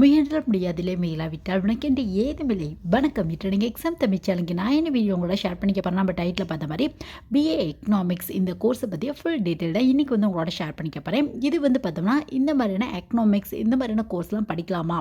முயன்ற முடியாதிலே மேலாவிட்டால் உனக்கு என்று ஏதுமில்லை. வணக்கம் இன்று நீங்கள் எக்ஸாம் தமிழ் சேனலுக்கு நான் என்ன வீடியோ உங்களோட ஷேர் பண்ணிக்க போகிறேன் நம்ம டைட்டில் பார்த்த மாதிரி பிஏ எக்கனாமிக்ஸ் இந்த கோர்ஸை பற்றிய ஃபுல் டீட்டெயில் தான் இன்றைக்கி வந்து உங்களோட ஷேர் பண்ணிக்க போகிறேன் இது வந்து பார்த்தோம்னா இந்த மாதிரியான எக்கனாமிக்ஸ் இந்த மாதிரியான கோர்ஸ்லாம் படிக்கலாமா?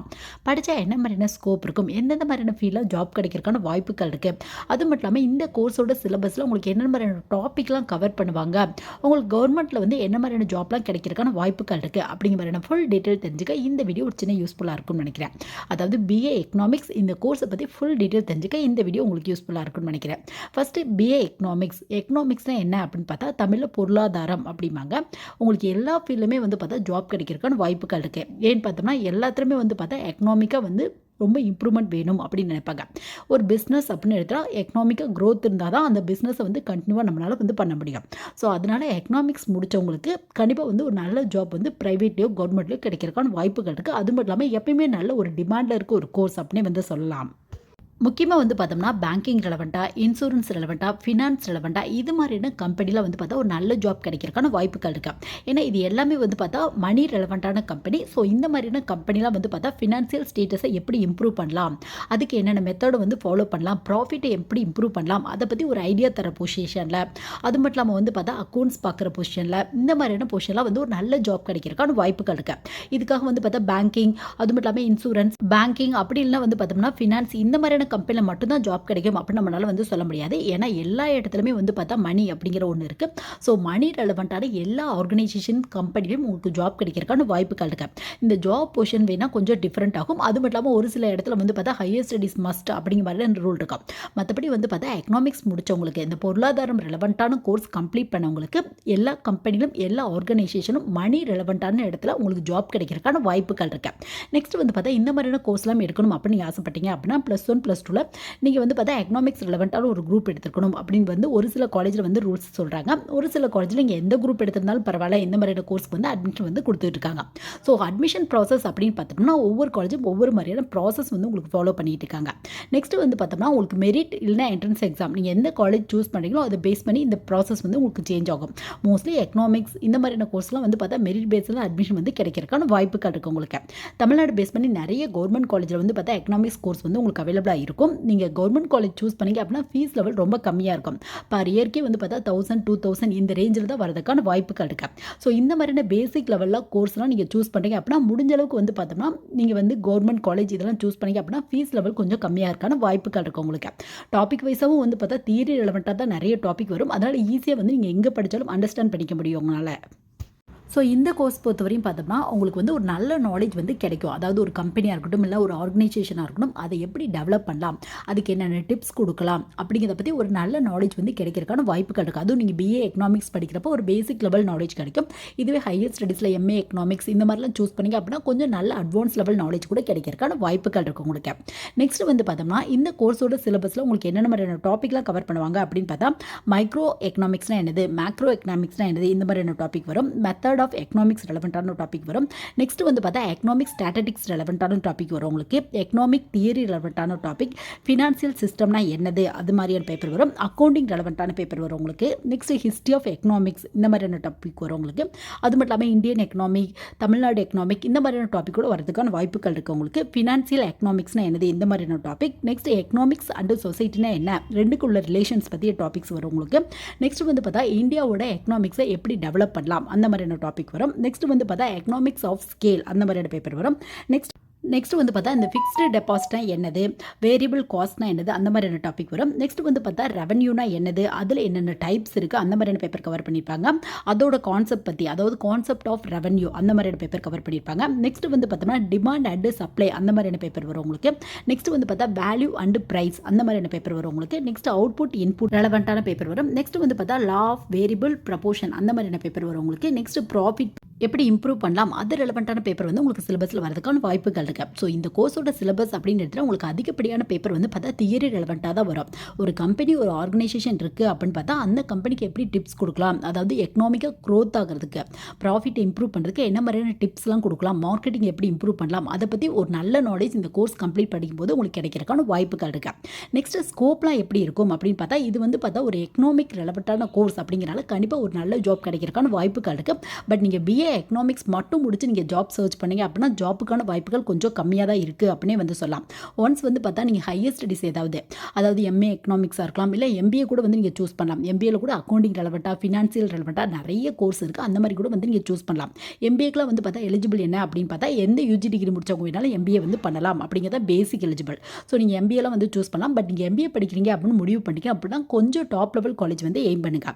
படித்தா என்ன மாதிரியான ஸ்கோப் இருக்கும்? எந்தெந்த மாதிரியான ஃபீல்டில் ஜாப் கிடைக்கிறதுக்கான வாய்ப்புகள் இருக்குது அது மட்டும் இல்லாமல் இந்த கோர்ஸோட சிலபஸில் உங்களுக்கு என்ன மாதிரியான டாப்பிக்லாம் கவர் பண்ணுவாங்க? உங்களுக்கு கவர்மெண்ட்டில் வந்து என்ன மாதிரியான ஜாப்லாம் கிடைக்கிறதுக்கான வாய்ப்புகள் இருக்குது அப்படிங்கிற மாதிரியான ஃபுல் டீட்டெயில் தெரிஞ்சுக்க இந்த வீடியோ ஒரு சின்ன யூஸ்ஃபுல்லாக இருக்கும் இருக்கும்னு நினைக்கிறேன். அதாவது பிஏ எக்கனாமிக்ஸ் இந்த கோர்ஸை பற்றி ஃபுல் டீட்டெயில் தெரிஞ்சுக்க இந்த வீடியோ உங்களுக்கு யூஸ்ஃபுல்லாக இருக்கும்னு நினைக்கிறேன். ஃபஸ்ட்டு பிஏ எக்கனாமிக்ஸ் எக்கனாமிக்ஸ்னால் என்ன அப்படின்னு பார்த்தா தமிழில் பொருளாதாரம் அப்படிம்பாங்க. உங்களுக்கு எல்லா ஃபீல்டுமே வந்து பார்த்தா ஜாப் கிடைக்கிறதுக்கான வாய்ப்புகள் இருக்குது ஏன்னு பார்த்தோம்னா எல்லாத்துலேயுமே வந்து பார்த்தா எக்கனாமிக்காக வந்து ரொம்ப இம்ப்ரூவ்மெண்ட் வேணும் அப்படின்னு நினைப்பாங்க. ஒரு பிஸ்னஸ் அப்படின்னு எடுத்தால் எக்கனாமிக்காக க்ரோத் இருந்தால் தான் அந்த பிஸ்னஸை வந்து கண்டினியூவாக நம்மளால் வந்து பண்ண முடியும். ஸோ அதனால் எக்கனாமிக்ஸ் முடித்தவங்களுக்கு கண்டிப்பாக வந்து ஒரு நல்ல ஜாப் வந்து ப்ரைவேட்லேயோ கவர்மெண்ட்லேயோ கிடைக்கிறதுக்கான வாய்ப்புகள் இருக்குது அது மட்டும் இல்லாமல் எப்பயுமே நல்ல ஒரு டிமாண்டில் இருக்க ஒரு கோர்ஸ் அப்படின்னே வந்து சொல்லலாம். முக்கியமாக வந்து பார்த்தோம்னா பேங்கிங் ரெலவெண்ட்டாக இன்சூரன்ஸ் ரெலவெண்ட்டாக ஃபினான்ஸ் ரெலவெண்ட்டாக இது மாதிரியான கம்பெனியில் வந்து பார்த்தா ஒரு நல்ல ஜாப் கிடைக்கிறதுக்கான வாய்ப்புகள் இருக்குது ஏன்னா இது எல்லாமே வந்து பார்த்தா மணி ரெலவெண்ட்டான கம்பெனி ஸோ இந்த மாதிரியான கம்பெனிலாம் வந்து பார்த்தா ஃபினான்சியல் ஸ்டேட்டஸை எப்படி இம்ப்ரூவ் பண்ணலாம்? அதுக்கு என்னென்ன மெத்தடை வந்து ஃபாலோ பண்ணலாம்? ப்ராஃபிட்டை எப்படி இம்ப்ரூவ் பண்ணலாம்? அதை பற்றி ஒரு ஐடியா தர பொசிஷனில் அது மட்டும் இல்லாமல் வந்து பார்த்தா அக்கௌண்ட்ஸ் பார்க்குற பொசிஷனில் இந்த மாதிரியான பொசிஷன்லாம் வந்து ஒரு நல்ல ஜாப் கிடைக்கிறதுக்கான வாய்ப்புகள் இருக்குது இதுக்காக வந்து பார்த்தா பேங்கிங் அது மட்டும் இல்லாமல் இன்சூரன்ஸ் பேங்கிங் அப்படி இல்லைனா வந்து பார்த்தோம்னா ஃபினான்ஸ் இந்த மாதிரியான கம்பெனியில் மட்டும்தான் ஜாப் கிடைக்கும் அப்படின்னு நம்மளால் வந்து சொல்ல முடியாது. ஏன்னா எல்லா இடத்துலையுமே வந்து பார்த்தா மணி அப்படிங்கிற ஒன்று இருக்குது ஸோ மணி ரெலவெண்ட்டான எல்லா ஆர்கனைசேஷன் கம்பெனிலையும் உங்களுக்கு ஜாப் கிடைக்கிறக்கான வாய்ப்புகள் இருக்கு. இந்த ஜாப் பொசிஷன் வேணால் கொஞ்சம் டிஃப்ரெண்ட் ஆகும். அது மட்டும் இல்லாமல் ஒரு சில இடத்துல வந்து பார்த்தா ஹையர் ஸ்டடிஸ் மஸ்ட் அப்படிங்கிற மாதிரி ரூல் இருக்கும். மற்றபடி வந்து பார்த்தா எக்கனாமிக்ஸ் முடித்தவங்களுக்கு இந்த பொருளாதாரம் ரெலவெண்ட்டான கோர்ஸ் கம்ப்ளீட் பண்ணவங்களுக்கு எல்லா கம்பெனிலும் எல்லா ஆர்கனைசேஷனும் மணி ரெலவெண்ட்டான இடத்துல உங்களுக்கு ஜாப் கிடைக்கிறதுக்கான வாய்ப்புகள் இருக்கு. நெக்ஸ்ட் வந்து பார்த்தா இந்த மாதிரியான கோர்ஸ்லாம் எடுக்கணும் அப்படின்னு ஆசைப்பட்டீங்க அப்படின்னா ப்ளஸ் ஒன் ப்ளஸ் டூவில் நீங்கள் வந்து பார்த்தா எக்கனாமிக்ஸ் ரிலவெண்ட்டான ஒரு குரூப் எடுத்துக்கணும் அப்படின்னு வந்து ஒரு சில காலேஜில் வந்து ரூல்ஸ் சொல்கிறாங்க ஒரு சில காலேஜில் நீங்கள் எந்த குரூப் எடுத்திருந்தாலும் பரவாயில்ல இந்த மாதிரியான கோர்ஸ்க்கு வந்து அட்மிஷன் வந்து கொடுத்துட்ருக்காங்க ஸோ அட்மிஷன் ப்ராசஸ் அப்படின்னு பார்த்தோம்னா ஒவ்வொரு காலேஜும் ஒவ்வொரு மாதிரியான ப்ராசஸ் வந்து உங்களுக்கு ஃபாலோ பண்ணிகிட்டு இருக்காங்க. நெக்ஸ்ட் வந்து பார்த்தோம்னா உங்களுக்கு மெரிட் இல்லைனா என்ட்ரன்ஸ் எக்ஸாம் நீங்கள் எந்த காலேஜ் சூஸ் பண்ணுறீங்களோ அதை பேஸ் பண்ணி இந்த ப்ராசஸ் வந்து உங்களுக்கு சேஞ்ச் ஆகும். மோஸ்ட்லி எக்கனாமிக்ஸ் இந்த மாதிரியான கோர்ஸ்லாம் வந்து பார்த்தா மெரிட் பேஸில் அட்மிஷன் வந்து கிடைக்கிறதுக்கான வாய்ப்புகள் இருக்குது உங்களுக்கு. தமிழ்நாடு பேஸ் பண்ணி நிறைய கவர்மெண்ட் காலேஜில் வந்து பார்த்தா எக்கனாமிக்ஸ் கோர்ஸ் வந்து உங்களுக்கு அவைலபிளாக இருக்கும். இருக்கும். நீங்கள் கவர்மெண்ட் காலேஜ் சூஸ் பண்ணீங்க அப்படின்னா ஃபீஸ் லெவல் ரொம்ப கம்மியாக இருக்கும். பர் இயர்க்கே வந்து பார்த்தா தௌசண்ட் டூ தௌசண்ட் இந்த ரேஞ்சில் தான் வரதுக்கான வாய்ப்புகள் இருக்கு. ஸோ இந்த மாதிரியான பேசிக் லெவலில் கோர்ஸ்லாம் நீங்கள் சூஸ் பண்ணுறீங்க அப்படின்னா முடிஞ்ச அளவுக்கு வந்து பார்த்தோம்னா நீங்கள் வந்து கவர்மெண்ட் காலேஜ் இதெல்லாம் சூஸ் பண்ணீங்க அப்படின்னா ஃபீஸ் லெவல் கொஞ்சம் கம்மியாக இருக்கான வாய்ப்புகள் இருக்குது உங்களுக்கு. டாபிக் வைஸாகவும் வந்து பார்த்தா தியரி ரெலவெண்ட்டாக தான் நிறைய டாபிக் வரும். அதனால் ஈஸியாக வந்து நீங்கள் எங்கே படித்தாலும் அண்டர்ஸ்டாண்ட் பண்ணிக்க முடியும் உங்களால். ஸோ இந்த கோர்ஸ் பொறுத்தவரையும் பார்த்தோம்னா உங்களுக்கு வந்து ஒரு நல்ல நாலேஜ் வந்து கிடைக்கும். அதாவது ஒரு கம்பெனியாக இருக்கட்டும் இல்லை ஒரு ஆர்கனைசேஷனாக இருக்கட்டும் அதை எப்படி டெவலப் பண்ணலாம்? அதுக்கு என்னென்ன டிப்ஸ் கொடுக்கலாம்? அப்படிங்கிறத பற்றி ஒரு நல்ல நாலேஜ் வந்து கிடைக்கிறதுக்கான வாய்ப்புகள் இருக்குது அதுவும் நீங்கள் பிஏ எக்கனாமிக்ஸ் படிக்கிறப்போ ஒரு பேசிக் லெவல் நாலேஜ் கிடைக்கும். இதுவே ஹையர் ஸ்டடீஸில் எம்ஏ எக்கனாமிக்ஸ் இந்த மாதிரிலாம் சூஸ் பண்ணிங்க அப்படின்னா கொஞ்சம் நல்ல அட்வான்ஸ் லெவல் நாலேஜ் கூட கிடைக்கிறதுக்கான வாய்ப்புகள் இருக்குது உங்களுக்கு. நெக்ஸ்ட் வந்து பார்த்தோம்னா இந்த கோர்ஸோட சிலபஸில் உங்களுக்கு என்னென்ன மாதிரியான டாப்பிக்லாம் கவர் பண்ணுவாங்க அப்படின்னு பார்த்தா மைக்ரோ எக்கனாமிக்ஸ்னால் என்னது மேக்ரோ எக்கனாமிக்ஸ்னால் என்னது இந்த மாதிரியான டாபிக் வரும். மெத்தட் ஆஃப் எக்கனாமிக்ஸ் ரெலவெண்ட்டான டாபிக் வரும். நெக்ஸ்ட் வந்து பார்த்தா எக்கனாமிக் ஸ்டாட்டிக்ஸ் ரெலவெண்ட்டான டாபிக் வரும் உங்களுக்கு. எக்கனாமிக் தியரி ரெலவெண்ட்டான டாபிக் ஃபினான்சியல் சிஸ்டம்னா என்னது? அது மாதிரியான பேப்பர் வரும். அக்கௌண்டிங் ரெலவெண்ட்டான பேப்பர் வரும் உங்களுக்கு. நெக்ஸ்ட் ஹிஸ்ட்ரி ஆஃப் எக்கனாமிக்ஸ் இந்த மாதிரியான டாபிக் வரும் உங்களுக்கு. அது மட்டும் இல்லாமல் இந்தியன் எக்கனாமிக் தமிழ்நாடு எக்கனாமிக் இந்த மாதிரியான டாபிக் கூட வரதுக்கான வாய்ப்புகள் இருக்குது உங்களுக்கு. ஃபினான்சியல் எக்கனாமிக்ஸ்னா என்னது? இந்த மாதிரியான டாபிக் நெக்ஸ்ட் எக்கனாமிக்ஸ் அண்ட் சொசைட்டினா என்ன? ரெண்டுக்கு உள்ள ரிலேஷன்ஸ் பற்றிய டாபிக்ஸ் வரும் உங்களுக்கு. நெக்ஸ்ட் வந்து பார்த்தா இந்தியாவோட எக்கனாமிக்ஸை எப்படி டெவலப் பண்ணலாம்? அந்த மாதிரியான டாபிக் வரும். நெக்ஸ்ட் வந்து பார்த்தா எக்கனாமிக்ஸ் ஆஃப் ஸ்கேல் அந்த மாதிரியான பேப்பர் வரும். நெக்ஸ்ட் நெக்ஸ்ட் வந்து பார்த்தா இந்த ஃபிக்ஸ்டு டெபாசிட்னா என்னது? வேரியபிள் காஸ்ட்னா என்னது? அந்த மாதிரியான டாபிக் வரும். நெக்ஸ்ட் வந்து பார்த்தா ரெவன்யூனா என்னது? அதில் என்னென்ன டைப்ஸ் இருக்குது அந்த மாதிரியான பேப்பர் கவர் பண்ணியிருப்பாங்க அதோட கான்செப்ட் பற்றி அதாவது கான்செப்ட் ஆஃப் ரெவன்யூ அந்த மாதிரியான பேப்பர் கவர் பண்ணியிருப்பாங்க நெக்ஸ்ட் வந்து பார்த்தோம்னா டிமாண்ட் அண்டு சப்ளை அந்த மாதிரியான பேப்பர் வரும் உங்களுக்கு. நெக்ஸ்ட் வந்து பார்த்தா வேல்யூ அண்டு ப்ரைஸ் அந்த மாதிரியான பேப்பர் வரும் உங்களுக்கு. நெக்ஸ்ட் அவுட்புட் இன்புட் ரெலவெண்ட்டான பேப்பர் வரும். நெக்ஸ்ட் வந்து பார்த்தா லா ஆஃப் வேரியபிள் ப்ரப்போஷன் அந்த மாதிரியான பேப்பர் வரும் உங்களுக்கு. நெக்ஸ்ட் ப்ராஃபிட் எப்படி இம்ப்ரூவ் பண்ணலாம்? அது ரெலவெண்ட்டான பேப்பர் வந்து உங்களுக்கு சிலபஸில் வரதுக்கான வாய்ப்புகள் இருக்கு ஸோ இந்த கோர்ஸோட சிலபஸ் அப்படின்னு எடுத்துகிட்டா உங்களுக்கு அதிகப்படியான பேப்பர் வந்து பார்த்தா தியரி ரெலவெண்ட்டாக தான் வரும். ஒரு கம்பெனி ஒரு ஆர்கனைசேஷன் இருக்குது அப்படின்னு பார்த்தா அந்த கம்பெனிக்கு எப்படி டிப்ஸ் கொடுக்கலாம்? அதாவது எக்கனாமிக்காக க்ரோத் ஆகிறதுக்கு ப்ராஃபிட் இம்ப்ரூவ் பண்ணுறதுக்கு என்ன மாதிரியான டிப்ஸ்லாம் கொடுக்கலாம்? மார்க்கெட்டிங் எப்படி இம்ப்ரூவ் பண்ணலாம்? அதை பற்றி ஒரு நல்ல நாலேஜ் இந்த கோர்ஸ் கம்ப்ளீட் படிக்கும்போது உங்களுக்கு கிடைக்கிறதுக்கான வாய்ப்புகள் இருக்கு. நெக்ஸ்ட் ஸ்கோப்லாம் எப்படி இருக்கும் அப்படின்னு பார்த்தா இது வந்து பார்த்தா ஒரு எக்கனாமிக் ரெலவெண்ட்டான கோர்ஸ் அப்படிங்கிறனால கண்டிப்பாக ஒரு நல்ல ஜாப் கிடைக்கிறதுக்கான வாய்ப்புகள் இருக்குது பட் நீங்கள் பிஏ எக்கனாமிக்ஸ் மட்டும் முடிச்சு நீங்கள் ஜாப் சர்ச் பண்ணீங்க அப்படின்னா ஜாப்புக்கான வாய்ப்புகள் கொஞ்சம் கொஞ்சம் கம்மியாக தான் இருக்குது அப்படின்னே வந்து சொல்லலாம். ஒன்ஸ் வந்து பார்த்தா நீங்கள் ஹையர் ஸ்டடிஸ் ஏதாவது அதாவது எம்ஏ எக்கனாமிக்ஸாக இருக்கலாம் இல்லை எம்பிஏ கூட வந்து நீங்கள் சூஸ் பண்ணலாம். எம்பிஏல கூட அக்கௌண்டிங் ரெலவெண்ட்டாக ஃபினான்சியல் ரெலவெண்ட்டாக நிறைய கோர்ஸ் இருக்குது அந்த மாதிரி கூட வந்து நீங்கள் சூஸ் பண்ணலாம். எம்பிஏக்கெலாம் வந்து பார்த்தா எலிஜிபிள் என்ன அப்படின்னு பார்த்தா எந்த யூஜி டிகிரி முடிச்சவங்க வேணாலும் எம்பிஏ வந்து பண்ணலாம் அப்படிங்கிறத பேசிக் எலிஜிபிள் ஸோ நீங்கள் எம்பிஏலாம் வந்து சூஸ் பண்ணலாம். பட் நீங்கள் எம்பிஏ படிக்கிறீங்க அப்படின்னு முடிவு பண்ணிக்க அப்படின்னா கொஞ்சம் டாப் லெவல் காலேஜ் வந்து எய்ம் பண்ணுங்க.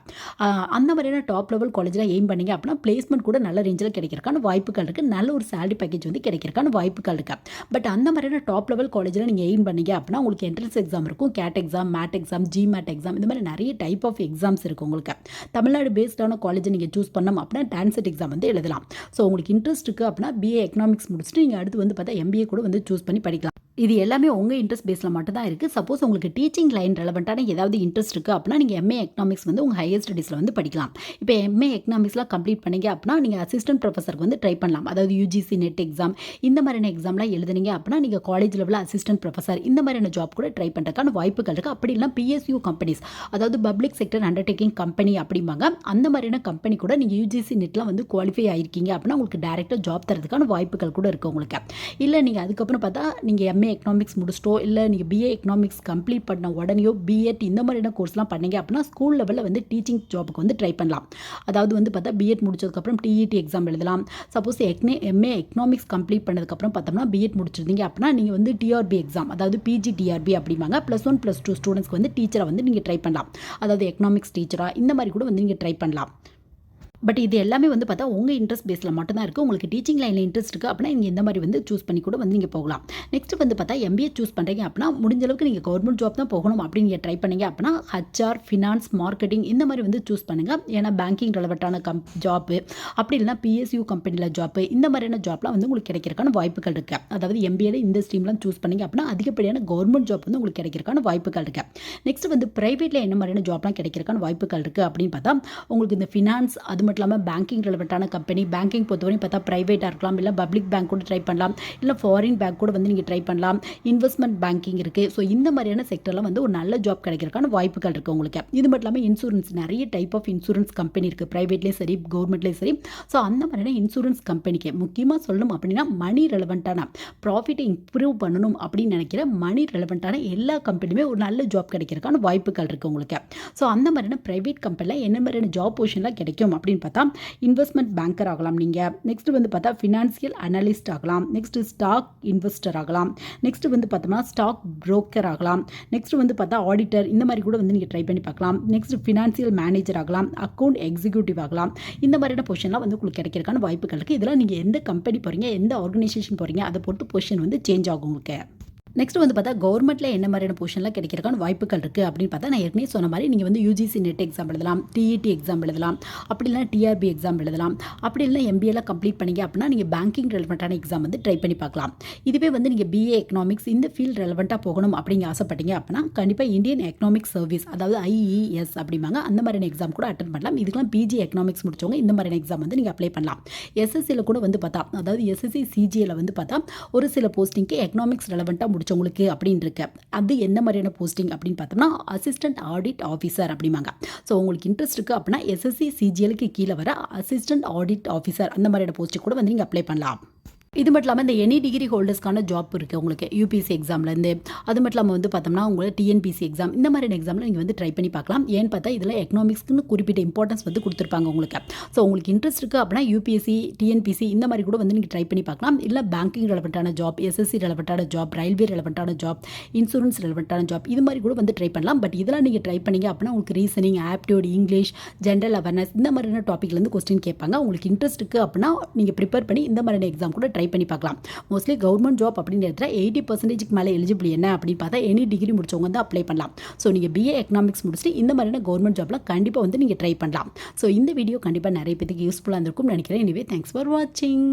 அந்த மாதிரியான டாப் லெவல் காலேஜில் எய்ம் பண்ணிங்க அப்படின்னா பிளேஸ்மெண்ட் கூட நல்ல ரேஞ்சில் கிடைக்கிறக்கான வாய்ப்புகள் இருக்குது நல்ல ஒரு சேலரி பேக்கேஜ் வந்து கிடைக்கிறக்கான வாய்ப்புகள் இருக்க பட் அந்த மாதிரியான டாப் லெவல் காலேஜில் நீங்கள் எய்ம் பண்ணீங்க அப்படின்னா உங்களுக்கு என்ட்ரன்ஸ் எக்ஸாம் இருக்கும் CAT exam MAT exam GMAT exam இந்த மாதிரி நிறைய டைப் ஆஃப் எக்ஸாம்ஸ் இருக்குது உங்களுக்கு. தமிழ்நாடு பேஸ்டான காலேஜை நீங்கள் சூஸ் பண்ணோம் அப்படின்னா டான்செட் எக்ஸாம் வந்து எழுதலாம். ஸோ உங்களுக்கு இன்ட்ரெஸ்ட் இருக்குது அப்படின்னா பிஏ எக்கனாமிக்ஸ் முடிச்சுட்டு நீங்கள் அடுத்து வந்து பார்த்தா எம்பிஏ கூட வந்து சூஸ் பண்ணி படிக்கலாம். இது எல்லாமே உங்கள் இன்ட்ரெஸ்ட் பேஸில் மட்டும்தான் இருக்குது சப்போஸ் உங்களுக்கு டீச்சிங் லைன் ரெலவெண்ட்டான ஏதாவது இன்ட்ரெஸ்ட் இருக்குது அப்படின்னா நீங்கள் எம்ஏ எக்கனாமிக்ஸ் வந்து உங்கள் ஹையர் ஸ்டடீஸில் வந்து படிக்கலாம். இப்போ எம்ஏ எக்கனாமிக்ஸ்லாம் கம்ப்ளீட் பண்ணீங்க அப்படின்னா நீங்கள் அசிஸ்டன்ட் ப்ரொஃபஸருக்கு வந்து ட்ரை பண்ணலாம். அதாவது யூஜிசி நெட் எக்ஸாம் இந்த மாதிரியான எக்ஸாம்லாம் எழுதுனீங்க அப்படின்னா நீங்கள் காலேஜ் லெவலில் அசிஸ்டன்ட் ப்ரொஃபஸர் இந்த மாதிரியான ஜாப் கூட ட்ரை பண்ணுறதுக்கான வாய்ப்புகள் இருக்குது அப்படி இல்லை பிஎஸ்யூ கம்பெனிஸ் அதாவது பப்ளிக் செக்டர் அண்டர்டேக்கிங் கம்பெனி அப்படிம்பாங்க. அந்த மாதிரியான கம்பெனி கூட நீங்கள் யூஜிசி நெட்லாம் வந்து குவாலிஃபை ஆகிருக்கீங்க அப்படின்னா உங்களுக்கு டேரெக்டாக ஜாப் தரதுக்கான வாய்ப்புகள் கூட இருக்குது உங்களுக்கு. இல்லை நீங்கள் அதுக்கப்புறம் பார்த்தா நீங்கள் எம்ஏ எக்கனாமிக்ஸ் முடிச்சிட்டோ இல்லை நீங்கள் பிஏ எக்கனாமிக்ஸ் கம்ப்ளீட் பண்ண உடனேயோ பிஎட் இந்த மாதிரியான கோர்ஸ்லாம் பண்ணீங்க அப்படின்னா ஸ்கூல் லெவலில் வந்து டீச்சிங் ஜாபுக்கு வந்து ட்ரை பண்ணலாம். அதாவது வந்து பார்த்தா பிஎட் முடிச்சதுக்கப்புறம் டிஇடி எக்ஸாம் எழுதலாம். சப்போஸ் எக்னே எம்ஏ எக்கனாமிக்ஸ் கம்ப்ளீட் பண்ணதுக்கப்புறம் பார்த்தோம்னா பிஎட் முடிச்சிருந்தீங்க அப்படின்னா நீங்கள் வந்து டிஆர்பி எக்ஸாம் அதாவது பிஜி டிஆர்பி அப்படிம்பாங்க. ப்ளஸ் ஒன் ப்ளஸ் டூ ஸ்டூடெண்ட்ஸ்க்கு வந்து டீச்சரை வந்து நீங்கள் ட்ரை பண்ணலாம். அதாவது எக்கனாமிக்ஸ் டீச்சராக இந்த மாதிரி கூட வந்து நீங்கள் ட்ரை பண்ணலாம். பட் இது எல்லாமே வந்து பார்த்தா உங்கள் இன்ட்ரெஸ்ட் பேஸில் மட்டும்தான் இருக்குது உங்களுக்கு டீச்சிங் லைனில் இன்ட்ரெஸ்ட் இருக்குது அப்படின்னா நீங்கள் இந்த மாதிரி வந்து சூஸ் பண்ணி கூட வந்து நீங்கள் போகலாம். நெக்ஸ்ட் வந்து பார்த்தா எம்பிஏ சூஸ் பண்ணுறீங்க அப்படின்னா முடிஞ்ச அளவுக்கு நீங்கள் கவர்மெண்ட் ஜாப் தான் போகணும் அப்படின்னு நீங்கள் ட்ரை பண்ணீங்க அப்படின்னா ஹச்ஆர் ஃபினான்ஸ் மார்க்கெட்டிங் இந்த மாதிரி வந்து சூஸ் பண்ணுங்கள் ஏன்னா பேங்கிங் ரெலவெண்ட்டான கம் ஜாப்பு அப்படி இல்லைனா பிஎஸ்யூ கம்பெனியில் ஜாப்பு இந்த மாதிரியான ஜாப்லாம் வந்து உங்களுக்கு கிடைக்கிறக்கான வாய்ப்புகள் இருக்குது அதாவது எம்பிஏல இந்த ஸ்ட்ரீம்லாம் சூஸ் பண்ணீங்க அப்படின்னா அதிகப்படியான கவர்மெண்ட் ஜாப் வந்து உங்களுக்கு கிடைக்கிறக்கான வாய்ப்புகள் இருக்குது நெக்ஸ்ட் வந்து ப்ரைவேட்டில் என்ன மாதிரியான ஜாப்லாம் கிடைக்கிறக்கான வாய்ப்புகள் இருக்குது அப்படின்னு பார்த்தா உங்களுக்கு இந்த ஃபினான்ஸ் அது மட்டும் இல்லாமல் பேங்கிங் ரிலவெண்ட்டான கம்பெனி பேங்கிங் பொறுத்தவரையும் பார்த்தா ப்ரைவேட்டாக இருக்கலாம் இல்லை பப்ளிக் பேங்க் கூட ட்ரை பண்ணலாம் இல்லை ஃபாரின் பேங்க் கூட வந்து நீங்கள் ட்ரை பண்ணலாம். இன்வெஸ்ட்மெண்ட் பேங்கிங் இருக்குது ஸோ இந்த மாதிரியான செக்டர்லாம் வந்து ஒரு நல்ல ஜாப் கிடைக்கிறக்கான வாய்ப்புகள் இருக்குது உங்களுக்கு. இது மட்டும் இல்லாமல் இன்சூரன்ஸ் நிறைய டைப் ஆஃப் இன்சூரன்ஸ் கம்பெனி இருக்குது ப்ரைவேட்லேயும் சரி கவர்மெண்ட்லேயும் சரி. ஸோ அந்த மாதிரியான இன்சூரன்ஸ் கம்பெனிக்கு முக்கியமாக சொல்லணும் அப்படின்னா மணி ரெலவெண்ட்டான ப்ராஃபிட்டை இம்ப்ரூவ் பண்ணணும் அப்படின்னு நினைக்கிற மணி ரெலவெண்ட்டான எல்லா கம்பெனியுமே ஒரு நல்ல ஜாப் கிடைக்கிறக்கான வாய்ப்புகள் இருக்குது உங்களுக்கு. ஸோ அந்த மாதிரியான ப்ரைவேட் கம்பெனியில் என்ன மாதிரியான ஜாப் பொசிஷன்லாம் கிடைக்கும் அப்படின்னு பார்த்தா இன்வெஸ்ட்மெண்ட் பேங்கர் ஆகலாம் நீங்கள் நெக்ஸ்ட் வந்து பார்த்தா ஃபினான்சியல் அனலிஸ்ட் ஆகலாம். நெக்ஸ்ட் ஸ்டாக் இன்வெஸ்டர் ஆகலாம். நெக்ஸ்ட் வந்து பார்த்தோம்னா ஸ்டாக் புரோக்கர் ஆகலாம். நெக்ஸ்ட் வந்து பார்த்தா ஆடிட்டர் இந்த மாதிரி கூட வந்து நீங்கள் ட்ரை பண்ணி பார்க்கலாம். நெக்ஸ்ட் ஃபினான்சியல் மேனேஜர் ஆகலாம். அக்கௌண்ட் எக்ஸிக்யூட்டிவ் ஆகலாம். இந்த மாதிரியான பொசிஷன்லாம் வந்து உங்களுக்கு கிடைக்கிறக்கான வாய்ப்புகள் இருக்குது இதெல்லாம் நீங்கள் எந்த கம்பெனி போகிறீங்க எந்த ஆர்கனைசேஷன் போகிறீங்க அதை பொறுத்து பொசிஷன் வந்து சேஞ்ச் ஆகும் உங்களுக்கு. நெக்ஸ்ட் வந்து பார்த்தா கவர்மெண்ட்டில் என்ன மாதிரியான பொசிஷன்லாம் கிடைக்கிறக்கான வாய்ப்புகள் இருக்குது அப்படின்னு பார்த்தா நான் ஏற்கனவே சொன்ன மாதிரி நீங்கள் வந்து யூஜிசி நெட் எக்ஸாம் எழுதலாம் டிஇடி எக்ஸாம் எழுதலாம் அப்படி இல்லைனா டிஆர்பி எக்ஸாம் எழுதலாம் அப்படி இல்லைனா எம்பிஏலாம் கம்ப்ளீட் பண்ணீங்க அப்படின்னா நீங்கள் பேங்கிங் ரெலவெண்ட்டான எக்ஸாம் வந்து ட்ரை பண்ணி பார்க்கலாம். இதுவே வந்து நீங்கள் பிஏ எக்கனாமிக்ஸ் இந்த ஃபீல்ட் ரெலவெண்ட்டாக போகணும் அப்படிங்க ஆசைப்பட்டீங்க அப்படின்னா கண்டிப்பாக இந்தியன் எக்கனாமிக் சர்வீஸ் அதாவது ஐஇஎஸ் அப்படிம்பாங்க அந்த மாதிரியான எக்ஸாம் கூட அட்டன் பண்ணலாம். இதுக்கெல்லாம் பிஜி எக்கனாமிக்ஸ் முடிச்சவங்க இந்த மாதிரியான எக்ஸாம் வந்து நீங்கள் அப்ளை பண்ணலாம். எஸ்எஸ்சியில் கூட வந்து பார்த்தா அதாவது எஸ்எஸ்சி சிஜியில் வந்து பார்த்தா ஒரு சில போஸ்டிங்க்கு எக்கனாமிக்ஸ் ரெலவெண்ட்டாக முடிச்சவங்களுக்கு அப்படின்னு இருக்கு அது என்ன மாதிரியான போஸ்டிங் அப்படின்னு பார்த்தோம்னா அசிஸ்டன்ட் ஆடிட் ஆஃபீஸர் அப்படிம்பாங்க. ஸோ உங்களுக்கு இன்ட்ரெஸ்ட் இருக்குது அப்படின்னா எஸ்எஸ்சி சிஜிஎலுக்கு கீழே வர அசிஸ்டன்ட் ஆடிட் ஆஃபீஸர் அந்த மாதிரியான போஸ்ட்டு கூட வந்து நீங்கள் அப்ளை பண்ணலாம். இது மட்டும் இல்லாமல் இந்த எனி டிகிரி ஹோல்டர்ஸ்க்கான ஜாப் இருக்குது உங்களுக்கு. யூபிஎஸ்சி எக்ஸாம்லேருந்து அது மட்டும் இல்லாமல் வந்து பார்த்தோம்னா உங்களுக்கு டிஎன்பிசி எக்ஸாம் இந்த மாதிரியான எக்ஸாமில் நீங்கள் வந்து ட்ரை பண்ணி பார்க்கலாம். ஏன்னு பார்த்தா இதில் எக்கனாமிக்ஸ்க்குன்னு குறிப்பிட்ட இம்பார்ட்டன்ஸ் வந்து கொடுத்துருப்பாங்க உங்களுக்கு. ஸோ உங்களுக்கு இன்ட்ரெஸ்ட் இருக்குது அப்படின்னா யூபிஎஸ்சி டிஎன்பிசி இந்த மாதிரி கூட வந்து நீங்கள் ட்ரை பண்ணி பார்க்கலாம். இல்லை பேங்கிங் ரெலவெண்ட்டான ஜாப் எஸ்எஸ்சி ரெலவெண்ட்டான ஜாப் ரயில்வே ரெலவெண்ட்டான ஜாப் இன்சூரன்ஸ் ரெலவெண்ட்டான ஜாப் இது மாதிரி கூட வந்து ட்ரை பண்ணலாம். பட் இதெல்லாம் நீங்கள் ட்ரை பண்ணீங்க அப்படின்னா உங்களுக்கு reasoning aptitude English general awareness இந்த மாதிரியான டாப்பிக்லேருந்து கொஸ்டின் கேட்பாங்க. உங்களுக்கு இன்ட்ரெஸ்ட் இருக்குது அப்படின்னா நீங்கள் ப்ரிப்பேர் பண்ணி இந்த மாதிரியான எக்ஸாம் கூட ட்ரை பண்ணி பார்க்கலாம். மோஸ்ட்லி கவர்மெண்ட் ஜாப் அப்படின்னு எடுத்தால் எயிட்டி பர்சன்டேஜ்க்கு மேலே எலிஜிபிள் என்ன அப்படின்னு பார்த்தா எனி டிகிரி முடிச்சவங்க வந்து அப்ளை பண்ணலாம். ஸோ நீங்கள் பிஏ எக்கனாமிக்ஸ் முடிச்சுட்டு இந்த மாதிரியான கவர்மெண்ட் ஜாப்லாம் கண்டிப்பாக வந்து நீங்கள் ட்ரை பண்ணலாம். ஸோ இந்த வீடியோ கண்டிப்பாக நிறைய பேருக்கு யூஸ்ஃபுல்லாக இருந்திருக்கும்னு நினைக்கிறேன். எனிவே தேங்க்ஸ் ஃபார் வாட்சிங்